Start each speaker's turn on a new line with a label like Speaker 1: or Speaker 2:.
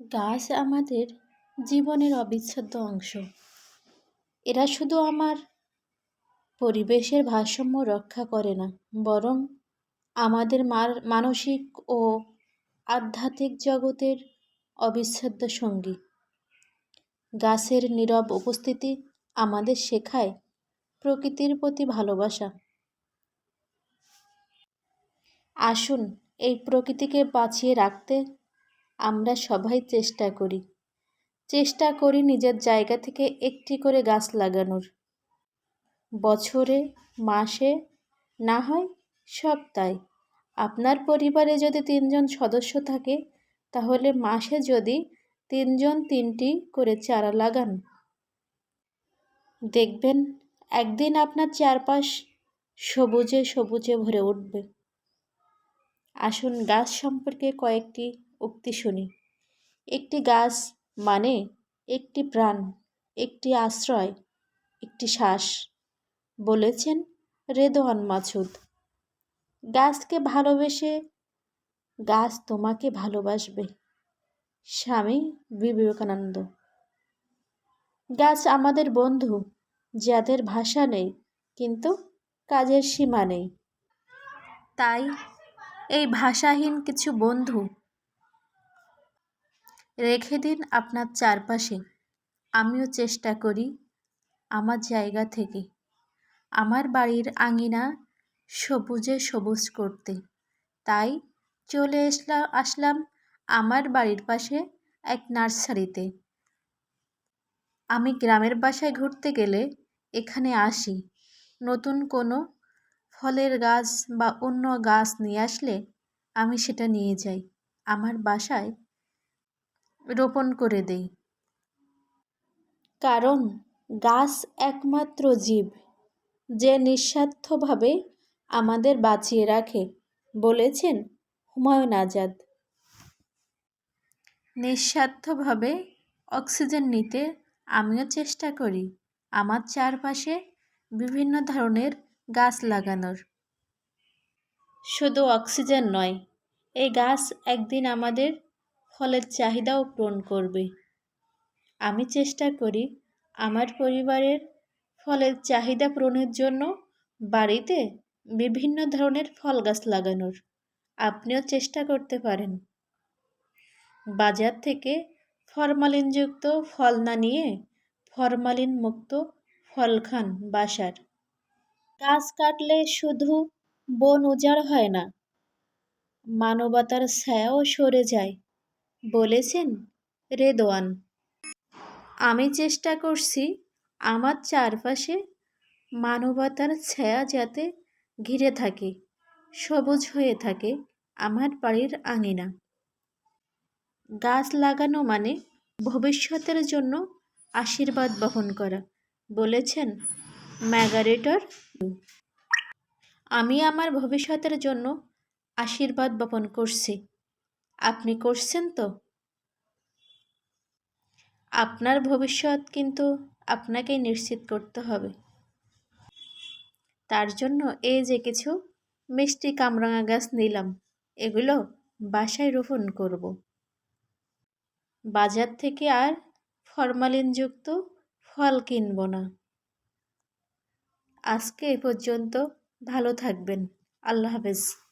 Speaker 1: গাছ আমাদের জীবনের অবিচ্ছেদ্য অংশ। এরা শুধু আমার পরিবেশের ভারসাম্য রক্ষা করে না, বরং আমাদের মানসিক ও আধ্যাত্মিক জগতের অবিচ্ছেদ্য সঙ্গী। গাছের নীরব উপস্থিতি আমাদের শেখায় প্রকৃতির প্রতি ভালোবাসা। আসুন এই প্রকৃতিকে বাঁচিয়ে রাখতে আমরা সবাই চেষ্টা করি। চেষ্টা করি নিজের জায়গা থেকে একটি করে গাছ লাগানোর। বছরে, মাসে, না হয় সপ্তাহে। আপনার পরিবারে যদি তিনজন সদস্য থাকে, তাহলে মাসে যদি তিনজন তিনটি করে চারা লাগান। দেখবেন, একদিন আপনার চারপাশ সবুজে সবুজে ভরে উঠবে। আসুন, গাছ সম্পর্কে কয়েকটি উক্তি শুনি। একটি গাছ মানে একটি প্রাণ, একটি আশ্রয়, একটি শ্বাস, বলেছেন রেদোয়ান মাছুদ। গাছকে ভালোবেসে গাছ তোমাকে ভালোবাসবে, স্বামী বিবেকানন্দ। গাছ আমাদের বন্ধু, যাদের ভাষা নেই, কিন্তু কাজের সীমা নেই। তাই এই ভাষাহীন কিছু বন্ধু রেখে দিন আপনার চারপাশে। আমিও চেষ্টা করি আমার জায়গা থেকে। আমার বাড়ির আঙিনা সবুজে সবুজ করতে। তাই চলে আসলাম আসলাম আমার বাড়ির পাশে এক নার্সারিতে। আমি গ্রামের বাসায় ঘুরতে গেলে এখানে আসি। নতুন কোনো ফলের গাছ বা অন্য গাছ নিয়ে আসলে আমি সেটা নিয়ে যাই। আমার বাসায় রোপণ করে দেই। কারণ গাছ একমাত্র জীব যে নিঃস্বার্থভাবে আমাদের বাঁচিয়ে রাখে বলেছেন হুমায়ুন আজাদ। নিঃস্বার্থভাবে অক্সিজেন নিতে আমিও চেষ্টা করি আমার চারপাশে বিভিন্ন ধরনের গাছ লাগানোর। শুধু অক্সিজেন নয় এই গাছ একদিন আমাদের ফলের চাহিদাও পূরণ করবে। আমি চেষ্টা করি আমার পরিবারের ফলের চাহিদা পূরণের জন্য বাড়িতে বিভিন্ন ধরনের ফল গাছ লাগানোর। আপনিও চেষ্টা করতে পারেন। বাজার থেকে ফরমালিনযুক্ত ফল না নিয়ে ফরমালিন মুক্ত ফল খান বাসার। গাছ কাটলে শুধু বন উজাড় হয় না, মানবতার ছায়াও সরে যায়। বলেছেন রেদোয়ান। আমি চেষ্টা করছি আমার চারপাশে মানবতার ছায়া যাতে ঘিরে থাকে, সবুজ হয়ে থাকে আমার বাড়ির আঙিনা। গাছ লাগানো মানে ভবিষ্যতের জন্য আশীর্বাদ বহন করা, বলেছেন ম্যাগারেটর। আমি আমার ভবিষ্যতের জন্য আশীর্বাদ বপন করছি। আপনি করছেন তো? আপনার ভবিষ্যৎ কিন্তু আপনাকেই নিশ্চিত করতে হবে। তার জন্য এই যে কিছু মিষ্টি কামরাঙা গাছ নিলাম, এগুলো বাসায় রোপণ করব। বাজার থেকে আর ফরমালিনযুক্ত ফল কিনব না। আজকে এ পর্যন্ত ভালো থাকবেন। আল্লাহ হাফেজ।